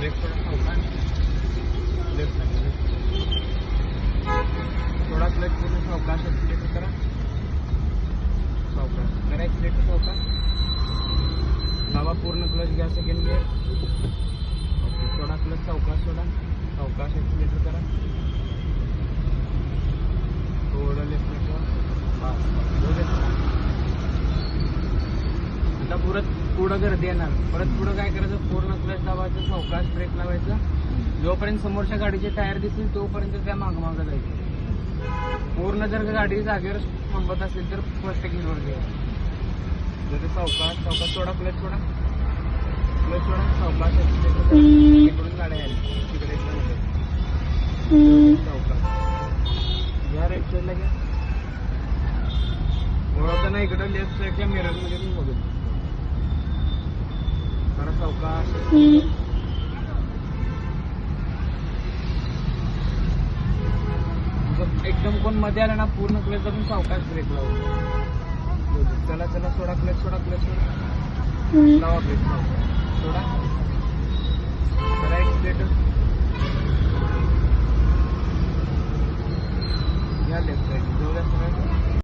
Left चौका left थोडा clutch पूर्ण सावकाश एक्सिलेटर करा। सावकाश करा एक्सिलेटर सावकाश दाबा पूर्ण क्लच घ्या सेकंड गिअर ओके थोडा क्लच सावकाश सोडा सावकाश एक्सिलेटर करा थोडं लेफ्ट आता परत पुढं गर्दी येणार. परत पुढं काय करायचं? पूर्ण क्लच दाबायचं सवकाश ब्रेक लावायचा. जोपर्यंत समोरच्या गाडीचे टायर दिसतील तोपर्यंत त्या मागं जायचं. पूर्ण जर गाडी जागेवर थांबत असेल तर फर्स्ट गिरवर घ्या जर सावकाश सावकाश सोडा क्लच सोडा. क्लच सोडा सावकाश इकडून गाड्या यायला. तिकडे एकदा या सावकाश घ्या राईट साईडला घ्या. ओळखताना इकडं लेफ्ट साईडच्या मिररमध्ये मी एकदम कोणमध्ये आलं ना पूर्ण क्लेट जाऊन सावकाश ब्रेक लावू. चला चला सोडा क्लेस सोडा क्लेट सोडा. लावा ब्रेक सोडा. राईट या लेफ्ट साईड